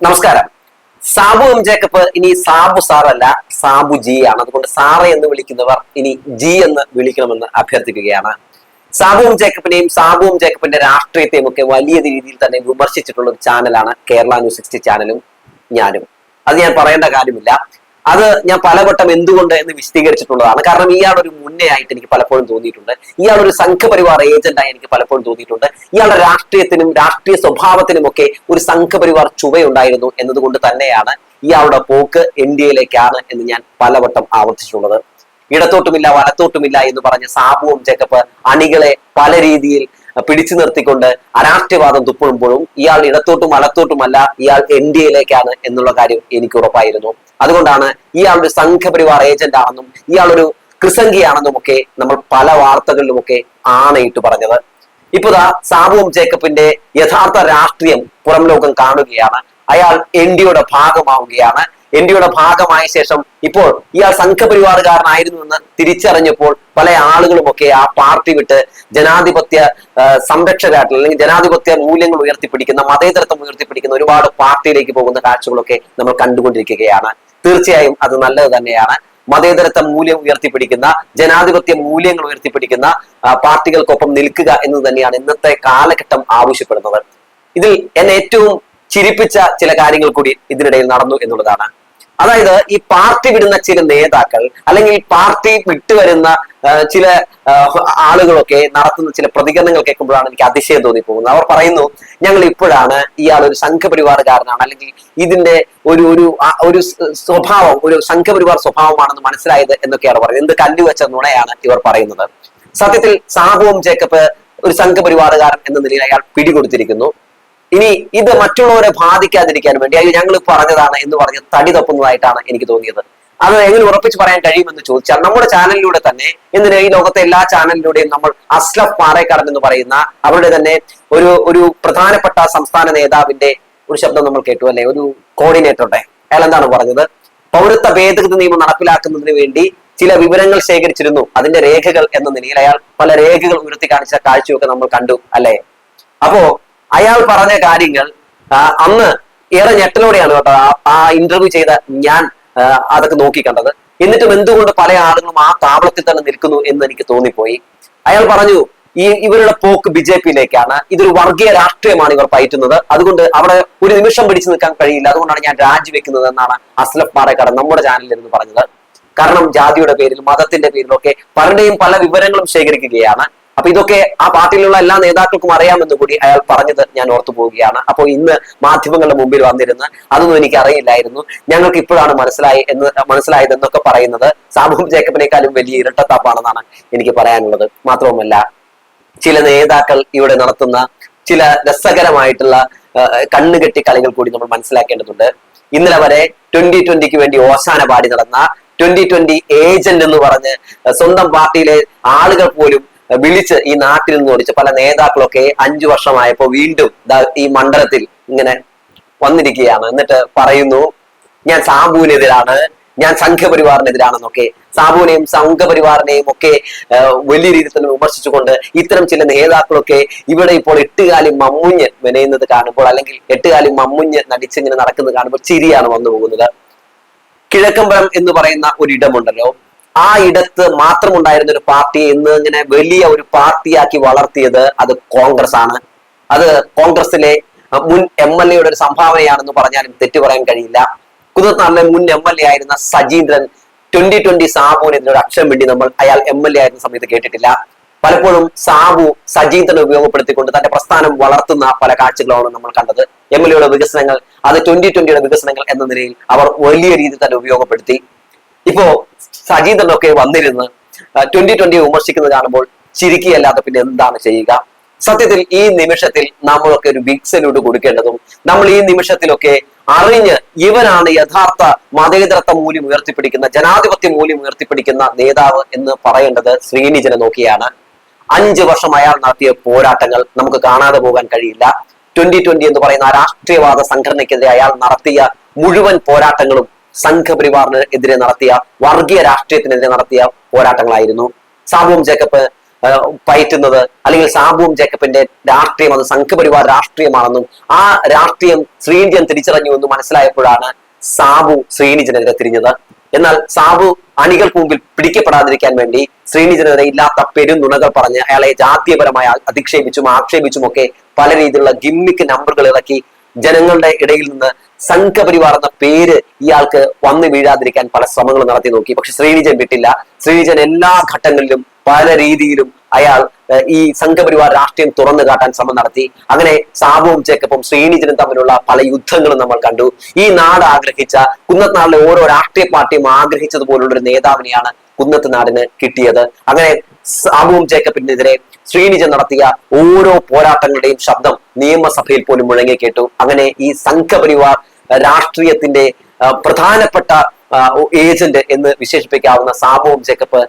നമസ്കാരം. Sabu M Jacob ഇനി Sabu സാറല്ല Sabu G ആണ്. അതുകൊണ്ട് സാറ എന്ന് വിളിക്കുന്നവർ ഇനി ജി എന്ന് വിളിക്കണമെന്ന് അഭ്യർത്ഥിക്കുകയാണ്. സാബു എം ജേക്കബിനെയും സാബു എം ജേക്കബിന്റെ രാഷ്ട്രീയത്തെയും ഒക്കെ വലിയ രീതിയിൽ തന്നെ വിമർശിച്ചിട്ടുള്ള ഒരു ചാനലാണ് കേരള ന്യൂസ് സിക്സ്റ്റി ചാനലും ഞാനും. അത് ഞാൻ പറയേണ്ട കാര്യമില്ല. അത് ഞാൻ പലവട്ടം എന്തുകൊണ്ട് എന്ന് വിശദീകരിച്ചിട്ടുള്ളതാണ്. കാരണം ഇയാളൊരു മുന്നേ ആയിട്ട് എനിക്ക് പലപ്പോഴും തോന്നിയിട്ടുണ്ട്. ഇയാളൊരു സംഘപരിവാർ ഏജന്റായി എനിക്ക് പലപ്പോഴും തോന്നിയിട്ടുണ്ട്. ഇയാളുടെ രാഷ്ട്രീയത്തിനും രാഷ്ട്രീയ സ്വഭാവത്തിനും ഒക്കെ ഒരു സംഘപരിവാർ ചുവയുണ്ടായിരുന്നു എന്നതുകൊണ്ട് തന്നെയാണ് ഇയാളുടെ പോക്ക് എൻ ഡി എയിലേക്കാണ് എന്ന് ഞാൻ പലവട്ടം ആവർത്തിച്ചിട്ടുള്ളത്. ഇടത്തോട്ടുമില്ല വലത്തോട്ടുമില്ല എന്ന് പറഞ്ഞ സാബുവും ജേക്കബ് അണികളെ പല രീതിയിൽ പിടിച്ചു നിർത്തിക്കൊണ്ട് അരാഷ്ട്രീയവാദം തുപ്പുമ്പോഴും ഇയാൾ ഇടത്തോട്ടും വലത്തോട്ടുമല്ല ഇയാൾ എൻ ഡി എയിലേക്കാണ് എന്നുള്ള കാര്യം എനിക്ക് ഉറപ്പായിരുന്നു. അതുകൊണ്ടാണ് ഇയാളൊരു സംഘപരിവാർ ഏജന്റ് ആണെന്നും ഇയാളൊരു ഒരു കൃസംഗിയാണെന്നും ഒക്കെ നമ്മൾ പല വാർത്തകളിലുമൊക്കെ ആണയിട്ട് പറഞ്ഞത്. ദാ സാബുവും ജേക്കബിന്റെ യഥാർത്ഥ രാഷ്ട്രീയം പുറം ലോകം കാണുകയാണ്. അയാൾ എൻ ഡിയുടെ ഭാഗമാവുകയാണ്. എൻ ഡിയുടെ ഭാഗമായ ശേഷം ഇപ്പോൾ ഇയാൾ സംഘപരിവാറുകാരനായിരുന്നു എന്ന് തിരിച്ചറിഞ്ഞപ്പോൾ പല ആളുകളുമൊക്കെ ആ പാർട്ടി വിട്ട് ജനാധിപത്യ സംരക്ഷകരായിട്ടുള്ള അല്ലെങ്കിൽ ജനാധിപത്യ മൂല്യങ്ങൾ ഉയർത്തിപ്പിടിക്കുന്ന മതേതരത്വം ഉയർത്തിപ്പിടിക്കുന്ന ഒരുപാട് പാർട്ടിയിലേക്ക് പോകുന്ന കാഴ്ചകളൊക്കെ നമ്മൾ കണ്ടുകൊണ്ടിരിക്കുകയാണ്. തീർച്ചയായും അത് നല്ലത് തന്നെയാണ്. മതേതരത്വ മൂല്യം ഉയർത്തിപ്പിടിക്കുന്ന ജനാധിപത്യ മൂല്യങ്ങൾ ഉയർത്തിപ്പിടിക്കുന്ന പാർട്ടികൾക്കൊപ്പം നിൽക്കുക എന്ന് തന്നെയാണ് ഇന്നത്തെ കാലഘട്ടം ആവശ്യപ്പെടുന്നത്. ഇതിൽ എന്നെ ഏറ്റവും ചിരിപ്പിച്ച ചില കാര്യങ്ങൾ കൂടി ഇതിനിടയിൽ നടന്നു എന്നുള്ളതാണ്. അതായത് ഈ പാർട്ടി വിടുന്ന ചില നേതാക്കൾ അല്ലെങ്കിൽ പാർട്ടി വിട്ടുവരുന്ന ചില ആളുകളൊക്കെ നടത്തുന്ന ചില പ്രതികരണങ്ങൾ കേൾക്കുമ്പോഴാണ് എനിക്ക് അതിശയം തോന്നി പോകുന്നത് അവർ പറയുന്നു ഞങ്ങൾ ഇപ്പോഴാണ് ഇയാൾ ഒരു സംഘപരിവാറുകാരനാണ് അല്ലെങ്കിൽ ഇതിന്റെ ഒരു ഒരു ഒരു സ്വഭാവം ഒരു സംഘപരിവാർ സ്വഭാവമാണെന്ന് മനസ്സിലായത് എന്നൊക്കെയാണ് പറയുന്നത്. എന്ത് കല്ലുവെച്ച നുണയാണ് ഇവർ പറയുന്നത്. സത്യത്തിൽ സാബുവും ജേക്കബ് ഒരു സംഘപരിവാറുകാരൻ എന്ന നിലയിൽ അയാൾ പിടികൊടുത്തിരിക്കുന്നു. ഇനി ഇത് മറ്റുള്ളവരെ ബാധിക്കാതിരിക്കാൻ വേണ്ടി അയ്യോ ഞങ്ങൾ പറഞ്ഞതാണ് എന്ന് പറഞ്ഞ് തടി തപ്പുന്നതായിട്ടാണ് എനിക്ക് തോന്നിയത്. അത് എങ്ങനെ ഉറപ്പിച്ച് പറയാൻ കഴിയുമെന്ന് ചോദിച്ചാൽ നമ്മുടെ ചാനലിലൂടെ തന്നെ ഇന്ന് ഈ ലോകത്തെ എല്ലാ ചാനലിലൂടെയും നമ്മൾ അസ്ലഫ് പാറേക്കടൻ എന്ന് പറയുന്ന അവരുടെ തന്നെ ഒരു ഒരു പ്രധാനപ്പെട്ട സംസ്ഥാന നേതാവിന്റെ ഒരു ശബ്ദം നമ്മൾ കേട്ടു അല്ലെ? ഒരു കോർഡിനേറ്ററുടെ അയാൾ എന്താണ് പറഞ്ഞത്? പൗരത്വ ഭേദഗതി നിയമം നടപ്പിലാക്കുന്നതിന് വേണ്ടി ചില വിവരങ്ങൾ ശേഖരിച്ചിരുന്നു. അതിന്റെ രേഖകൾ എന്ന നിലയിൽ അയാൾ പല രേഖകൾ ഉയർത്തി കാണിച്ച കാഴ്ചയൊക്കെ നമ്മൾ കണ്ടു അല്ലെ? അപ്പോ അയാൾ പറഞ്ഞ കാര്യങ്ങൾ അന്ന് ഏറെ ഞെട്ടലോടെയാണ് കേട്ടോ ആ- ഇന്റർവ്യൂ ചെയ്ത ഞാൻ അതൊക്കെ നോക്കി കണ്ടത്. എന്നിട്ടും എന്തുകൊണ്ട് പല ആളുകളും ആ താവളത്തിൽ തന്നെ നിൽക്കുന്നു എന്ന് എനിക്ക് തോന്നിപ്പോയി. അയാൾ പറഞ്ഞു ഈ ഇവരുടെ പോക്ക് ബി ജെ പിയിലേക്കാണ്. ഇതൊരു വർഗീയ രാഷ്ട്രീയമാണ് ഇവർ പയറ്റുന്നത്. അതുകൊണ്ട് അവിടെ ഒരു നിമിഷം പിടിച്ചു നിൽക്കാൻ കഴിയില്ല. അതുകൊണ്ടാണ് ഞാൻ രാജിവെക്കുന്നത് എന്നാണ് അസ്ലഫ് പാറക്കാട് നമ്മുടെ ചാനലിൽ നിന്ന് പറഞ്ഞത്. കാരണം ജാതിയുടെ പേരിൽ മതത്തിന്റെ പേരിലൊക്കെ പലരുടെയും പല വിവരങ്ങളും ശേഖരിക്കുകയാണ്. അപ്പൊ ഇതൊക്കെ ആ പാർട്ടിയിലുള്ള എല്ലാ നേതാക്കൾക്കും അറിയാമെന്ന് കൂടി അയാൾ പറഞ്ഞത് ഞാൻ ഓർത്തു പോവുകയാണ്. അപ്പോൾ ഇന്ന് മാധ്യമങ്ങളുടെ മുമ്പിൽ വന്നിരുന്ന് അതൊന്നും എനിക്ക് അറിയില്ലായിരുന്നു ഞങ്ങൾക്ക് ഇപ്പോഴാണ് മനസ്സിലായി എന്ന് മനസ്സിലായത് എന്നൊക്കെ പറയുന്നത് സാമൂഹ്യ ജേക്കബിനേക്കാളും വലിയ ഇരട്ടത്താപ്പാണെന്നാണ് എനിക്ക് പറയാനുള്ളത്. മാത്രവുമല്ല ചില നേതാക്കൾ ഇവിടെ നടത്തുന്ന ചില രസകരമായിട്ടുള്ള കണ്ണുകെട്ടി കളികൾ കൂടി നമ്മൾ മനസ്സിലാക്കേണ്ടതുണ്ട്. ഇന്നലെ വരെ ട്വന്റി ട്വന്റിക്ക് വേണ്ടി ഓശാന പാടി നടന്ന ട്വന്റി ട്വന്റി ഏജന്റ് എന്ന് പറഞ്ഞ് സ്വന്തം പാർട്ടിയിലെ ആളുകൾ പോലും വിളിച്ച് ഈ നാട്ടിൽ നിന്ന് ഓടിച്ച പല നേതാക്കളൊക്കെ അഞ്ചു വർഷമായപ്പോ വീണ്ടും ഈ മണ്ഡലത്തിൽ ഇങ്ങനെ വന്നിരിക്കുകയാണ്. എന്നിട്ട് പറയുന്നു ഞാൻ സാബുവിനെതിരാണ് ഞാൻ സംഘപരിവാറിനെതിരാണെന്നൊക്കെ. സാബുവിനെയും സംഘപരിവാറിനെയും ഒക്കെ വലിയ രീതിയിൽ തന്നെ വിമർശിച്ചുകൊണ്ട് ഇത്തരം ചില നേതാക്കളൊക്കെ ഇവിടെ ഇപ്പോൾ എട്ടുകാലി മമ്മുഞ്ഞ് മെനയുന്നത് കാണുമ്പോൾ അല്ലെങ്കിൽ എട്ടുകാലി മമ്മുഞ്ഞ് നടിച്ചിങ്ങനെ നടക്കുന്നത് കാണുമ്പോൾ ചിരിയാണ് വന്നു പോകുന്നത് കിഴക്കമ്പലം എന്ന് പറയുന്ന ഒരു ഇടമുണ്ടല്ലോ. ആ ഇടത്ത് മാത്രം ഉണ്ടായിരുന്ന ഒരു പാർട്ടിയെ ഇന്ന് ഇങ്ങനെ വലിയ ഒരു പാർട്ടിയാക്കി വളർത്തിയത് അത് കോൺഗ്രസ് ആണ് അത് കോൺഗ്രസിലെ മുൻ എം എൽ എയുടെ ഒരു സംഭാവനയാണെന്ന് പറഞ്ഞാലും തെറ്റു പറയാൻ കഴിയില്ല. കുതിർത്താറിലെ മുൻ എം എൽ എ ആയിരുന്ന സജീന്ദ്രൻ ട്വന്റി ട്വന്റി സാബുവിന് ഇതിനൊരു അക്ഷരം വേണ്ടി നമ്മൾ അയാൾ എം എൽ എ ആയിരുന്ന സമയത്ത് കേട്ടിട്ടില്ല. പലപ്പോഴും സാബു സജീന്ദ്രനെ ഉപയോഗപ്പെടുത്തിക്കൊണ്ട് തന്റെ പ്രസ്ഥാനം വളർത്തുന്ന പല കാഴ്ചകളാണ് നമ്മൾ കണ്ടത്. എം എൽ എയുടെ വികസനങ്ങൾ അത് ട്വന്റി ട്വന്റിയുടെ വികസനങ്ങൾ എന്ന നിലയിൽ അവർ വലിയ രീതിയിൽ തന്നെ ഉപയോഗപ്പെടുത്തി. ഇപ്പോ സജീന്ദ്രനൊക്കെ വന്നിരുന്ന് ട്വന്റി ട്വന്റി വിമർശിക്കുന്നത് കാണുമ്പോൾ ചിരിക്കുകയല്ലാതെ പിന്നെ എന്താണ് ചെയ്യുക? സത്യത്തിൽ ഈ നിമിഷത്തിൽ നമ്മളൊക്കെ ഒരു ബിഗ് കൊടുക്കേണ്ടതും നമ്മൾ ഈ നിമിഷത്തിലൊക്കെ അറിഞ്ഞ് ഇവനാണ് യഥാർത്ഥ മതേതരത്വ മൂല്യം ഉയർത്തിപ്പിടിക്കുന്ന ജനാധിപത്യ മൂല്യം ഉയർത്തിപ്പിടിക്കുന്ന നേതാവ് എന്ന് പറയേണ്ടത് ശ്രീനിജനെ നോക്കിയാണ്. അഞ്ച് വർഷം അയാൾ നടത്തിയ പോരാട്ടങ്ങൾ നമുക്ക് കാണാതെ പോകാൻ കഴിയില്ല. ട്വന്റി ട്വന്റി എന്ന് പറയുന്ന രാഷ്ട്രീയവാദ സംഘടനയ്ക്കെതിരെ അയാൾ നടത്തിയ മുഴുവൻ പോരാട്ടങ്ങളും സംഘപരിവാറിന് എതിരെ നടത്തിയ വർഗീയ രാഷ്ട്രീയത്തിനെതിരെ നടത്തിയ പോരാട്ടങ്ങളായിരുന്നു. സാബുവും ജേക്കബ് പയറ്റുന്നത് അല്ലെങ്കിൽ സാബുവും ജേക്കബിന്റെ രാഷ്ട്രീയം അത് സംഘപരിവാർ രാഷ്ട്രീയമാണെന്നും ആ രാഷ്ട്രീയം ശ്രീനിജൻ തിരിച്ചറിഞ്ഞു എന്ന് മനസ്സിലായപ്പോഴാണ് സാബു ശ്രീനിജനെതിരെ തിരിഞ്ഞത്. എന്നാൽ സാബു അണികൾക്ക് മുമ്പിൽ പിടിക്കപ്പെടാതിരിക്കാൻ വേണ്ടി ശ്രീനിജനെതിരെ ഇല്ലാത്ത പെരുന്നുണകൾ പറഞ്ഞ് അയാളെ ജാതീയപരമായി അധിക്ഷേപിച്ചും ആക്ഷേപിച്ചും ഒക്കെ പല രീതിയിലുള്ള ഗിമ്മിക്ക് നമ്പറുകൾ ഇറക്കി ജനങ്ങളുടെ ഇടയിൽ നിന്ന് സംഘപരിവാർ എന്ന പേര് ഇയാൾക്ക് വന്നു വീഴാതിരിക്കാൻ പല ശ്രമങ്ങൾ നടത്തി നോക്കി. പക്ഷെ ശ്രീനിജൻ വിട്ടില്ല. ശ്രീനിജൻ എല്ലാ ഘട്ടങ്ങളിലും പല രീതിയിലും അയാൾ ഈ സംഘപരിവാർ രാഷ്ട്രീയം തുറന്നു കാട്ടാൻ ശ്രമം നടത്തി. അങ്ങനെ സാബുവും ചേക്കപ്പും ശ്രീനിജനും തമ്മിലുള്ള പല യുദ്ധങ്ങളും നമ്മൾ കണ്ടു. ഈ നാട് ആഗ്രഹിച്ച കുന്നത്ത് നാടിലെ ഓരോ രാഷ്ട്രീയ പാർട്ടിയും ആഗ്രഹിച്ചതുപോലുള്ള ഒരു നേതാവിനെയാണ് കുന്നത്ത് നാടിന് കിട്ടിയത്. അങ്ങനെ സാബുവും ജേക്കബിനെതിരെ ശ്രീനിജ നടത്തിയ ഓരോ പോരാട്ടങ്ങളുടെയും ശബ്ദം നിയമസഭയിൽ പോലും മുഴങ്ങി കേട്ടു. അങ്ങനെ ഈ സംഘപരിവാർ രാഷ്ട്രീയത്തിന്റെ പ്രധാനപ്പെട്ട ഏജന്റ് എന്ന് വിശേഷിപ്പിക്കാവുന്ന സാബുവും ജേക്കബ്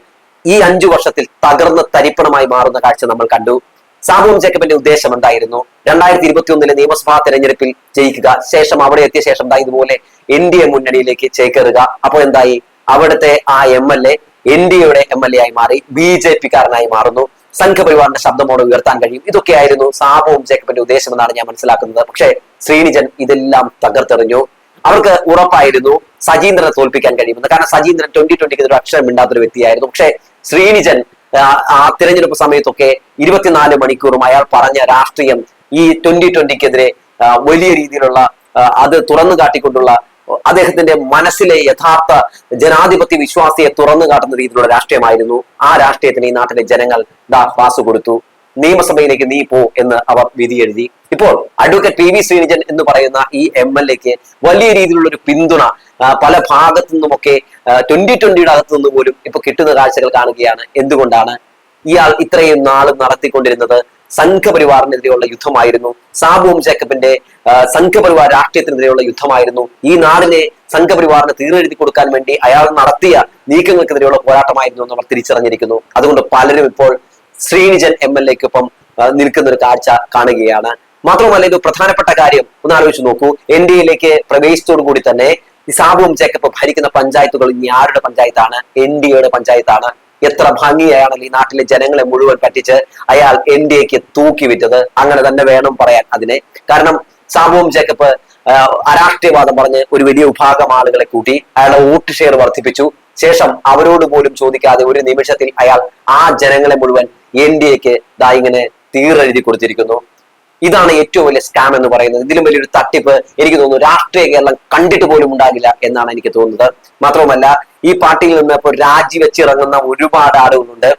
ഈ അഞ്ചു വർഷത്തിൽ തകർന്ന തരിപ്പണമായി മാറുന്ന കാഴ്ച നമ്മൾ കണ്ടു. സാബുവും ജേക്കബിന്റെ ഉദ്ദേശം എന്തായിരുന്നു? രണ്ടായിരത്തി ഇരുപത്തി ഒന്നിലെ നിയമസഭാ തെരഞ്ഞെടുപ്പിൽ ജയിക്കുക ശേഷം അവിടെ എത്തിയ ശേഷം ഇതുപോലെ എൻ ഡി എ മുന്നണിയിലേക്ക് ചേക്കേറുക. അപ്പോൾ എന്തായി? അവിടുത്തെ ആ M L A N D എയുടെ എം എൽ എ ആയി മാറി ബി ജെ പി കാരനായി മാറുന്നു. സംഘപരിവാറിന്റെ ശബ്ദമോട് ഉയർത്താൻ കഴിയും. ഇതൊക്കെയായിരുന്നു സാബുവും ജേക്കബിന്റെ ഉദ്ദേശമെന്നാണ് ഞാൻ മനസ്സിലാക്കുന്നത്. പക്ഷേ ശ്രീനിജൻ ഇതെല്ലാം തകർത്തെറിഞ്ഞു. അവർക്ക് ഉറപ്പായിരുന്നു സജീന്ദ്രനെ തോൽപ്പിക്കാൻ കഴിയുമെന്ന്. കാരണം സജീന്ദ്രൻ ട്വന്റി ട്വന്റിക്ക് ഒരു അക്ഷരം മിണ്ടാത്തൊരു വ്യക്തിയായിരുന്നു. പക്ഷേ ശ്രീനിജൻ ആ തിരഞ്ഞെടുപ്പ് സമയത്തൊക്കെ ഇരുപത്തിനാല് മണിക്കൂറും അയാൾ പറഞ്ഞ രാഷ്ട്രീയം ഈ ട്വന്റി ട്വന്റിക്കെതിരെ വലിയ രീതിയിലുള്ള അത് തുറന്നു കാട്ടിക്കൊണ്ടുള്ള അദ്ദേഹത്തിന്റെ മനസ്സിലെ യഥാർത്ഥ ജനാധിപത്യ വിശ്വാസിയെ തുറന്നു കാട്ടുന്ന രീതിയിലുള്ള രാഷ്ട്രീയമായിരുന്നു. ആ രാഷ്ട്രീയത്തിന് ഈ നാട്ടിലെ ജനങ്ങൾ ദാ പാസ് കൊടുത്തു. നിയമസഭയിലേക്ക് നീ പോ എന്ന് അവർ വിധി എഴുതി. ഇപ്പോൾ അഡ്വക്കേറ്റ് പി വി ശ്രീനിജൻ എന്ന് പറയുന്ന ഈ എം എൽ എക്ക് വലിയ രീതിയിലുള്ള ഒരു പിന്തുണ പല ഭാഗത്തു നിന്നുമൊക്കെ ട്വന്റി ട്വന്റിയുടെ അകത്തു നിന്ന് പോലും ഇപ്പൊ കിട്ടുന്ന കാഴ്ചകൾ കാണുകയാണ്. എന്തുകൊണ്ടാണ് ഇയാൾ ഇത്രയും നാളും നടത്തിക്കൊണ്ടിരുന്നത്? സംഘപരിവാറിനെതിരെയുള്ള യുദ്ധമായിരുന്നു. സാബുവും ജേക്കബിന്റെ സംഘപരിവാർ രാഷ്ട്രീയത്തിനെതിരെയുള്ള യുദ്ധമായിരുന്നു. ഈ നാടിനെ സംഘപരിവാറിന് തീരെഴുതി കൊടുക്കാൻ വേണ്ടി അയാൾ നടത്തിയ നീക്കങ്ങൾക്കെതിരെയുള്ള പോരാട്ടമായിരുന്നു എന്ന് അവർ തിരിച്ചറിഞ്ഞിരിക്കുന്നു. അതുകൊണ്ട് പലരും ഇപ്പോൾ ശ്രീനിജൻ എം എൽ എക്കൊപ്പം നിൽക്കുന്ന ഒരു കാഴ്ച കാണുകയാണ്. മാത്രമല്ല ഇത് പ്രധാനപ്പെട്ട കാര്യം ഒന്ന് ആലോചിച്ച് നോക്കൂ. എൻ ഡി എയിലേക്ക് പ്രവേശിച്ചതോടു കൂടി തന്നെ സാബുവും ജേക്കബ് ഭരിക്കുന്ന പഞ്ചായത്തുകൾ ഇനി ആരുടെ പഞ്ചായത്താണ്? എൻ ഡി എയുടെ പഞ്ചായത്താണ്. എത്ര ഭംഗിയായാണ് ഈ നാട്ടിലെ ജനങ്ങളെ മുഴുവൻ പറ്റിച്ച് അയാൾ എൻ ഡി എക്ക് തൂക്കി വിറ്റത്. അങ്ങനെ തന്നെ വേണം പറയാൻ അതിനെ. കാരണം സാമൂഹ്യം ജേക്കബ് അരാഷ്ട്രീയവാദം പറഞ്ഞ് ഒരു വലിയ വിഭാഗം ആളുകളെ കൂട്ടി അയാളുടെ വോട്ട് ഷെയർ വർദ്ധിപ്പിച്ചു. ശേഷം അവരോട് പോലും ചോദിക്കാതെ ഒരു നിമിഷത്തിൽ അയാൾ ആ ജനങ്ങളെ മുഴുവൻ എൻ ഡി എക്ക് ദാ ഇങ്ങനെ തീറെഴുതി കൊടുത്തിരിക്കുന്നു. ഇതാണ് ഏറ്റവും വലിയ സ്കാം എന്ന് പറയുന്നത്. ഇതിലും വലിയൊരു തട്ടിപ്പ് എനിക്ക് തോന്നുന്നു രാഷ്ട്രീയ കേരളം കണ്ടിട്ട് പോലും ഉണ്ടാകില്ല എന്നാണ് എനിക്ക് തോന്നുന്നത്. മാത്രവുമല്ല ഈ പാർട്ടിയിൽ നിന്ന് ഇപ്പോൾ രാജിവെച്ചിറങ്ങുന്ന ഒരുപാട് ആളുകളുണ്ട്.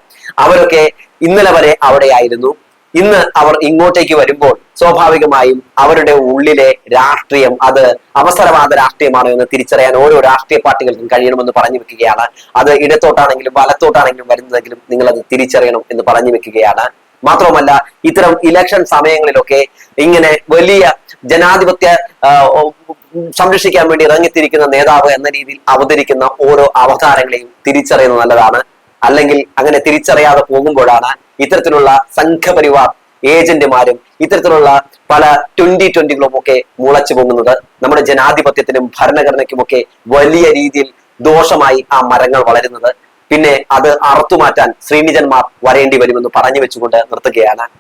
അവരൊക്കെ ഇന്നലെ വരെ അവിടെയായിരുന്നു. ഇന്ന് അവർ ഇങ്ങോട്ടേക്ക് വരുമ്പോൾ സ്വാഭാവികമായും അവരുടെ ഉള്ളിലെ രാഷ്ട്രീയം അത് അവസരവാദ രാഷ്ട്രീയമാണോ എന്ന് തിരിച്ചറിയാൻ ഓരോ രാഷ്ട്രീയ പാർട്ടികൾക്കും കഴിയണമെന്ന് പറഞ്ഞു വെക്കുകയാണ്. അത് ഇടത്തോട്ടാണെങ്കിലും വലത്തോട്ടാണെങ്കിലും വരുന്നതെങ്കിലും നിങ്ങൾ അത് തിരിച്ചറിയണം എന്ന് പറഞ്ഞു വെക്കുകയാണ്. മാത്രവുമല്ല ഇത്തരം ഇലക്ഷൻ സമയങ്ങളിലൊക്കെ ഇങ്ങനെ വലിയ ജനാധിപത്യ സംരക്ഷിക്കാൻ വേണ്ടി ഇറങ്ങിത്തിരിക്കുന്ന നേതാവ് എന്ന രീതിയിൽ അവതരിക്കുന്ന ഓരോ അവതാരങ്ങളെയും തിരിച്ചറിയുന്നത് നല്ലതാണ്. അല്ലെങ്കിൽ അങ്ങനെ തിരിച്ചറിയാതെ പോകുമ്പോഴാണ് ഇത്തരത്തിലുള്ള സംഘപരിവാർ ഏജന്റുമാരും ഇത്തരത്തിലുള്ള പല ട്വന്റി ട്വന്റികളും ഒക്കെ മുളച്ചു പൊങ്ങുന്നത്. നമ്മുടെ ജനാധിപത്യത്തിനും ഭരണഘടനയ്ക്കുമൊക്കെ വലിയ രീതിയിൽ ദോഷമായി ആ മരങ്ങൾ വളരുന്നത്. പിന്നെ അത് അറുത്തുമാറ്റാൻ ശ്രീനിജന്മാർ വരേണ്ടി വരുമെന്ന് പറഞ്ഞു വെച്ചുകൊണ്ട് നിർത്തുകയാണ്.